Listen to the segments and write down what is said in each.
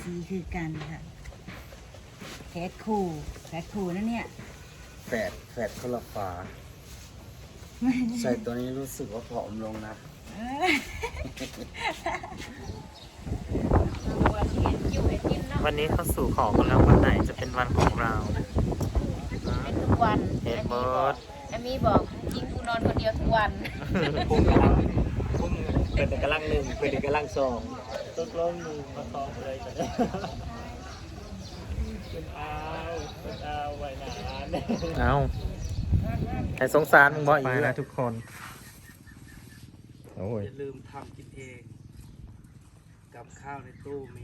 สีคือกันค่ะแคทคูแคทคูนั่นเนี่ยแฝดแฝดคนละฝาใส่ตัวนี้รู้สึกว่าผอมลงนะวันนี้เข้าสู่ของกันแล้ววันไหนจะเป็นวันของเราเป็นทุกวันเฮ็ดเบิดแอมมี่บอกยิงกูนอนคนเดียวทุกวันพุ่งกำลังพุ่งเป็นกำลังหนึ่งเป็นกำลังสอง ตกลงหนึ่งมาสองเลยจะได้เป็นเอาเป็นเอาไว้นานเอาไอ้สงสารมึงบ่อีกนะทุกคน โอ้ย อย่าลืมทำกินเองกับข้าวในตู้มี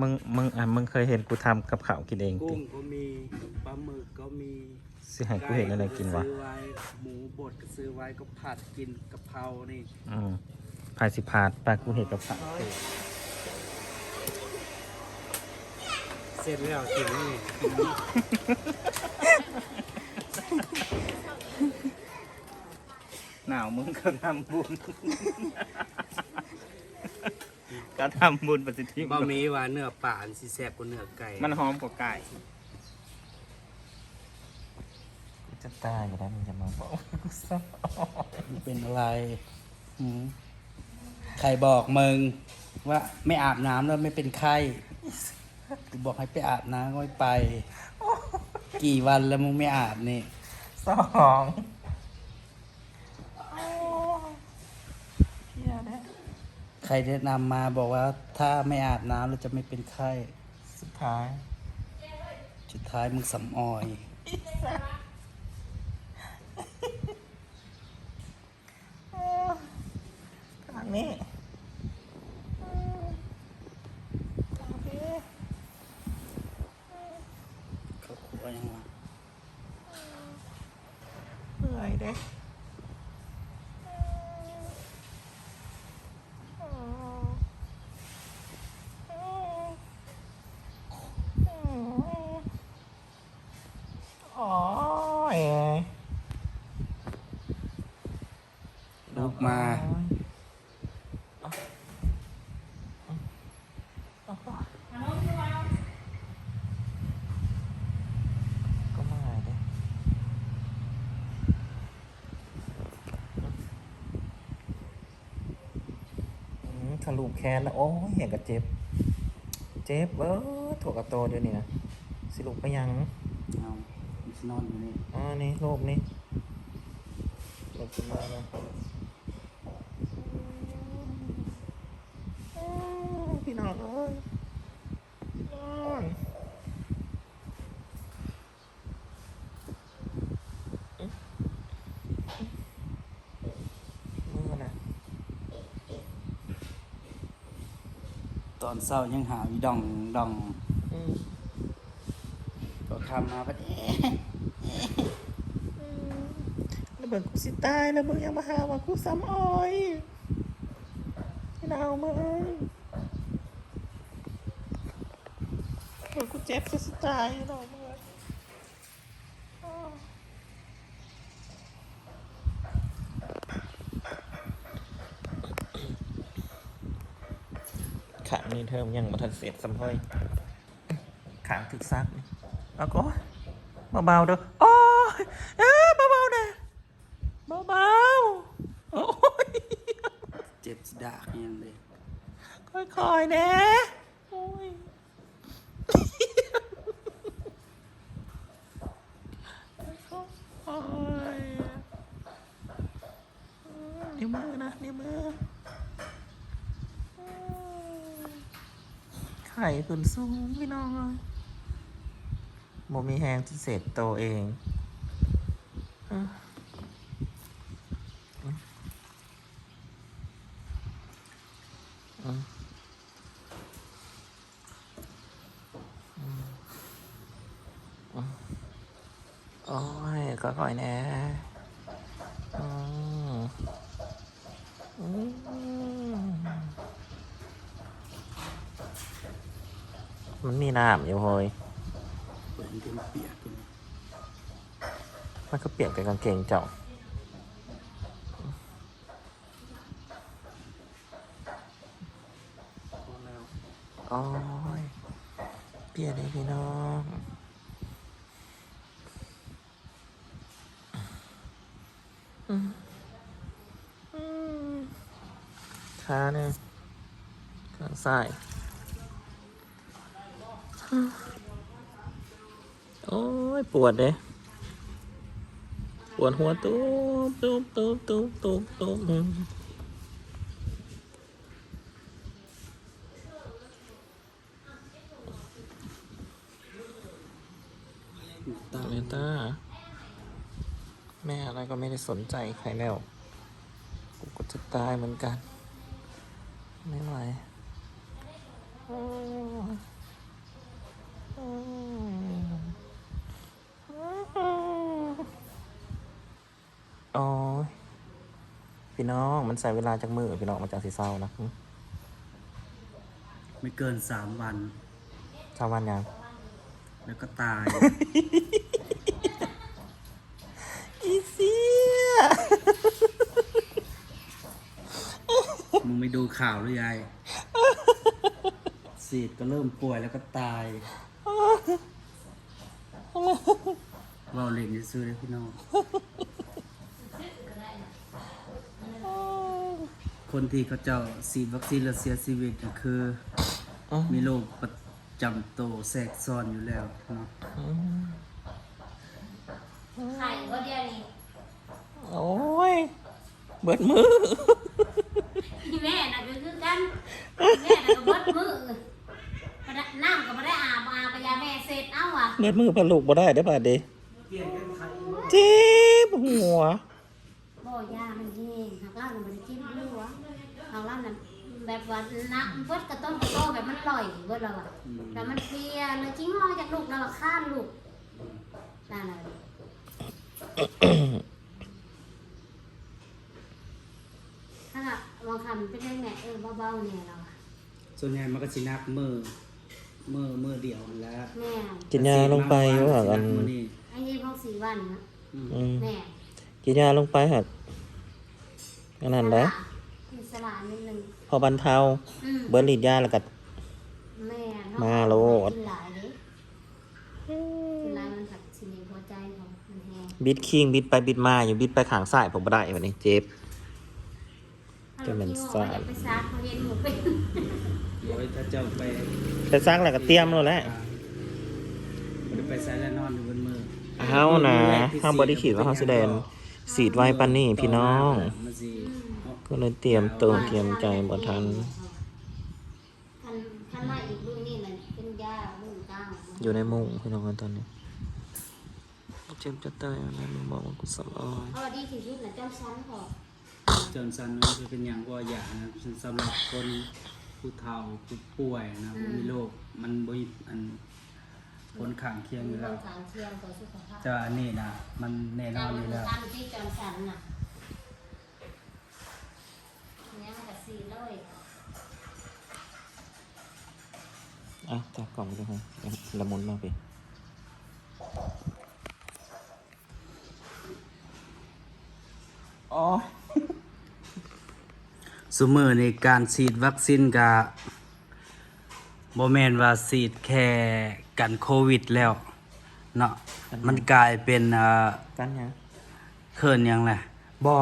มึง มึงอะมึงเคยเห็นกูทำกับข้าวกินเองติกุ้งก็มีปลาหมึกก็มีสิให้กูเห็นอะไรกินวะ ซื้อไว้หมูบดก็ซื้อไว้ก็ผัดกินกะเพรานี่ อืม พายสิพาดปลากูเห็นกับข้าวเสร็จแล้วกินนี่หนาวมึงก็ทำบุญ ก็ทำบุญปฏิทินบะหมี่ว่าเนื้อป่าอันสิแซ่บกว่าเนื้อไก่ มันหอมกว่าไก่จะตายอยู่แล้วมึงจะมาบอกว่ากูเศร้าเป็นอะไรหืม ใครบอกมึงว่าไม่อาบน้ำแล้วไม่เป็นไข้กูบอกให้ไปอาบน้ำก็ไม่ไป กี่วันแล้วมึงไม่อาบนี่สองเฮียนะใครแนะนำมาบอกว่าถ้าไม่อาบน้ำเราจะไม่เป็นไข้ สุดท้าย สุดท้ายมึงสำออยทาง นี้เขาขัวยังวะเหนื่อยเด้อ๋อเอ๋ลูกมาก็มาเด้อื มทะลุแคนแล้วโอ้ยเห็นกับเจ็บ เจ็บเออถั่วกระโตเดี๋ยวนี้นะสิลุกไปยังเอามึงสินอนอยู่นี่อ๋อนี่โรคนี่ลุกขึ้นมาแล้วอืมพี่น้องเอ้ยนอนมือน่ะ ต อนเศร้ายังหาวิดองดองอืมก็คำมาปะเอ๊ะแล้วเบิ่งกูสิตายแล้วเบิ่งยังมาหาว่ากูซ้ำอ้อยพี่น้องมึงเบิ่งกูเจ็บจะสิตายพี่น้องมึงอ้าวขาง นี่เทอมยังมาทันเสร็จสำเฮ้ยขางถึกซักเอาก็เบาๆเด้อโอ้ยเอ้ยเบาๆนะเบาๆโอ้ยเจ็บสิดากยังเลยค่อยๆนะโอ้ยโอ้ยนิ้วมือนะนิ้วมือไขึ้นสูงพี่น้องเลยโมมีแหงที่เสร็จโตเองอม โอ้ยก็ค่อยๆแน่อืมอืม มันมีน้ำอยู่เฮ้ยเปิดมันเปียกอยู่นี่มันก็เปลี่ยนกับกางเกงเจ้าพอแล้วอ๋อปียเลยพี่น้องอืมอืมขาเนี่ยข้างซ้าย โอ้ย ปวดเลยปวดหัวตุ๊บตุ๊บตุ๊บตุ๊บตุ๊บตุ๊บอืมเมตาแม่อะไรก็ไม่ได้สนใจใครแล้ว กูก็จะตายเหมือนกัน ไม่ไหวโอ้ยโอ้ย โอ้ยพี่น้องมันใส่เวลาจากมือพี่น้องมาจากสีเศร้านะหึไม่เกินสามวันชาววันยัง แล้วก็ตาย อีเสียมึงไม่ดูข่าวหรือยายสีดก็เริ่มป่วยแล้วก็ตายเราเล่นซื้อเลยพี่น้อง คนที่เขาเจ้าฉีดวัคซีนแล้วเสียชีวิตก็คือมีโรคประจำตัวแทรกซ้อนอยู่แล้วเนาะไข่ก็เดียวนี่โอ้ย เบิดมือแม่น่ะก็คือกันแม่น่ะก็เบิดมือบ่ได้น้ำก็ไม่ได้อาบอาบไปยาแม่เสร็จเอ้าว่ะเบิดมือพะลูกบ่ได้ได้อป่ะเด้เจ็บหัว บ่ยามันแห้งหักล่างมันบ่ได้กินหรือวะหักล่างน่ะ แบบว่าน้ำเบิดกระต้นกระโตแบบมันลอยเบิดแล้วอะแต่มันเพลียเลยจิ้งงอจากลูกแล้วอะข้านลูกนั่นน่ะถ้าอะบางคำเป็นได้แม่เออเบาๆเนี่ยเราอะส่วนใหญ่มันก็สินักมือมือมือเดียวนั่นแหล้วแม่กินยาลงไปว่ากันนี่ไอ้ยี่พวกสีวันนะอืมแม่กินยาลงไปหัดอันนั้นได้ออิ สระนิดนึงพอบรรเทาอืมเบิร์ลิดยาแล้วก็ แม่มาโลด กินหลายดิกินหลายมันผัดสีหัวใจของมันแห้งบิดคิงบิดไปบิดมาอยู่บิดไปข้างซ้ายผมบ่ได้วันนี้เจ็บจะเป็นสาสายไปซักเขาเรียนหมูเป็นเดี๋ยวถ้าเจ้าไปไปซักแล้วก็เตรียมแล้วแหละบ่ได้ไปใส่แล้วนอนอยู่บนมือเฮานะเฮาบ่ได้คิดว่าเฮาสิได้สีดไว้ปานนี้พี่น้อง มันสิ ก็เลยเตรียมตัวเตรียมใจบ่ทัน คันคันมาอีกรุ่นนี่เลยเป็นยารุ่นกลางอยู่ในมุ้งพี่น้องกันตอนนี้ เจ็บจะตายอะไรมึงบอกว่ากูสำออยเพราะว่าดีที่สุดนะเจ้าชั้นพอจนสันมันจะเป็นอย่างว่าอย่างนะสำหรับคนผู้เฒ่าผู้ป่วยนะบ่มีโรคมันบ่มีอันผลข้างเคียงอยู่มีแล้วบางสารเทียมต่อสุขภาพ แต่ว่าอันนี้นะมันแน่นเจ้าอนอมันยู่แล้วการที่จอนสันน่ะเนี่ยมันก็ สีเลยอะจับกล่องไปด้วยฮะละมุนมากพี่อ๋อซุมือในการฉีดวัคซีนกะบ่แม่นว่าฉีดแค่กันโควิดแล้วเนาะมันกลายเป็นเอ่อกันยังเคินหยังแหละบอ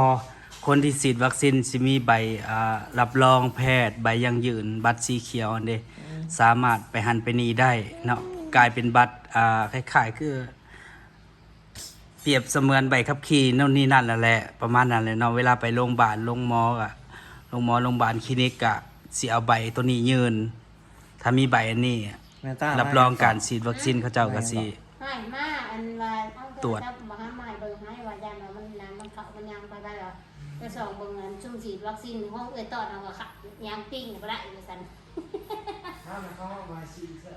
คนที่ฉีดวัคซีนสิมีใบอ่ารับรองแพทย์ ใบยังยืนบัตรสีเขียวอันเดสามารถไปหันไปนีได้เนาะกลายเป็นบัตรอ่าคล้ายๆคือ เปรียบเสมือนใบขับขี่โน่นนี่นั่นนั่นแหละประมาณนั้นเลยเนาะเวลาไปโรงพยาบาลโรงหมออะโรงหมอโรงพยาบาลคลินิกอะสิเอาใบตัวนี้ยืน ถ้ามีใบอันนี้แม่ต้ารับรองการฉีดวัคซีนเขาเจ้าก็สิให้มาอันว่าเอาตรวจจับมาหาหมายเบิ่งให้ว่ ไปส่องเบิ่งอันชุ่มฉีดวัคซีนห้องเอ้ยตอดเอาก็ค่ะยางปิ้งก็ได้อยู่ซั่นถ้ามันเข้ามาซีซะ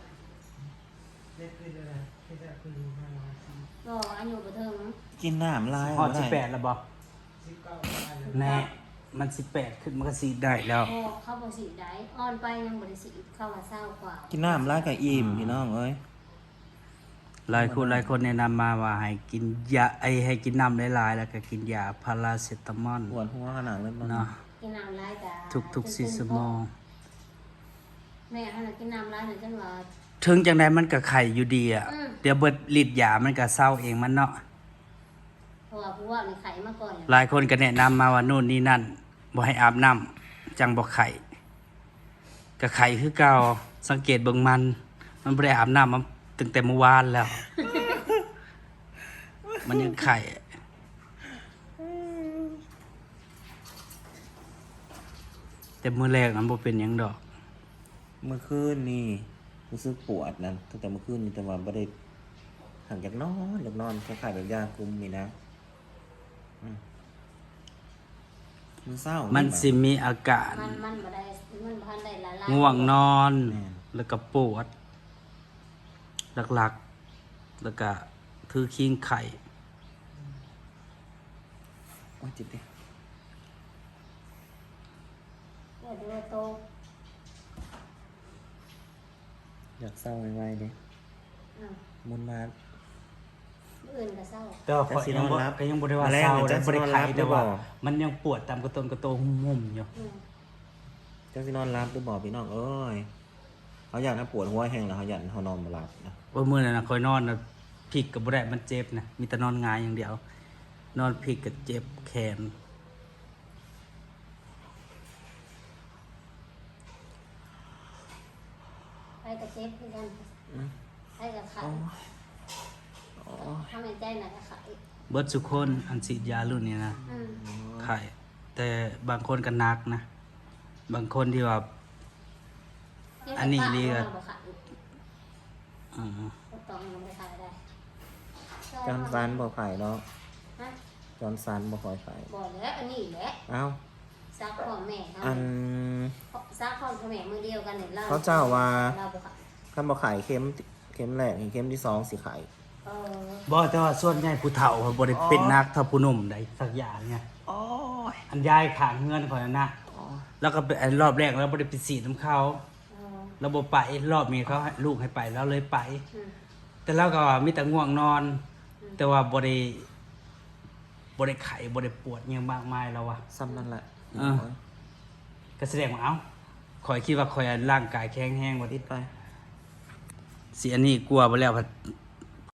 เล็กขึ้นเลยที่จะคือมามาซีก็อายุบ่ถึงกินน้ำลายอดบ่สิได้แปดแล้วบ่สิบเก้าเลยแน่มันสิบแปดขึ้นมันก็ฉีได้แล้วโอ้เขาบ่สิได้อ่อนไปยังบ่ได้สิเข้าว่าเศร้ากว่ากินน้ำลายกับอิ่มพี่น้องเอ้ย หลายคนหลายคนแนะนำมาว่าให้กินยาไอให้กินน้ำหลายๆ แล้วก็กินยาพาราเซตามอลปวดหัวขนาดนั้นมันเนาะกินน้ำลายกะทุกทุกๆสี่ชั่วโมงแม่เขาน่ะกินน้ำลายน่ะจังว่าถึงจังไดมันก็ไข่อยู่ดีอะ อืม เดี๋ยวเบิดฤทธิ์ยามันก็เศร้าเองมันเนาะ เพราะว่าผู้ว่าในไข่มาก่อนหลายคนก็แนะนำมาว่านู่นนี่นั่นบ่ให้อาบน้ำจังบ่ไข่ก็ไข่คือเก่าสังเกตเบิ่งมัน มันบ่ได้อาบน้ำมา ตั้งแต่เมื่อวานแล้ว มันยังไข่ แต่มื้อแรกมันบ่เป็นหยังดอก เมื่อคืนนี่รู้สึกปวดนั่นตั้งแต่เมื่อคืนนี่แต่ว่าไม่ได้ห่างจากนอนจากนอนคล้ายๆแบบยาคุมนี่นะอืมมันเศร้ามัมันสิมีอาการมันมันบ่ได้มันบ่ทันได้ละลายง่วงนอน แม่นแล้วก็ปวด หลักๆ แล้วก็คือคิงไข่โอ้ยจิตดิเดี๋ยวดูว่าโตอยากเศร้าไวๆเด้อ่ามุนมา มื้ออื่นก็เศร้าแต่ว่าแต่ข้อยสิยังนบ่อนรับก็ยังบ่ได้ว่าแรกเศร้าเนี่ยแต่จะบ่ได้สินอนไข้รับแต่ว่า หรือเปล่า มันยังปวดตามกระต้นกระโตหุ่มๆอยู่ อืมเจ้าสินอนรับหรือบอกพี่น้องเอ้ย เขาอยากให้ปวดหัวแห้งแล้วเขาอยากให้เขานอนมาหลับนะว่ามื้อนั้นน่ะค่อยนอนน่ะพลิกก็บ่ได้มันเจ็บนะมีแต่นอนหงายอย่างเดียว นอนพลิกก็เจ็บแขนไปกับเจ็บคือกันอืมไปกับไข่โอ้ยทำให้ใจหนักกับไข่เบิดทุกคนอันฉีดยารุ่นนี้นะอืมไข้แต่บางคนก็หนักนะ บางคนที่ว่าเจ็บ อันนี้ปากเรียกราบ่ไข่อืมบ่ต้องมันไปไข่ได้จอนซันบอกไข่เนาะฮะจอนซันบอกคอยไข่บ่แล้วอันนี้แหละเอ้าซักพ่อแม่เฮาอันซักพ่อแม่มือเดียวกันเนี่ยเราเขาเจ้าว่าเราบ่ไข่ขั้นบอกไข่เข็มเข็มแรกนี่เข็มที่สองสีไข่เออบ่แต่ว่าส่วนใหญ่ผู้เฒ่าเขาบ่ได้เป็นนักเท่าผู้หนุ่มใดสักอย่างไงโอ้ยอันยายขางเงินข่อยนั่นนะแล้วก็เป็นอันรอบแรกแล้วบ่ได้ไปสีดน้ำเขา เออแล้วบ่ไปรอบนี้เขาให้ลูกให้ไปแล้วเลยไป อืมแต่เราก็มีแต่ง่วงนอน แต่ว่าบ่ได้บ่ได้ไข้บ่ได้ปวดอิหยังมากมายแล้วว่ะซ้ำนั่นแหละอ่า ก็แสดงว่าเอ้าข่อยคิดว่าข่อยร่างกายแข็งแรงกว่าติดไป สิอันนี้กลัวบ่แล้วพัด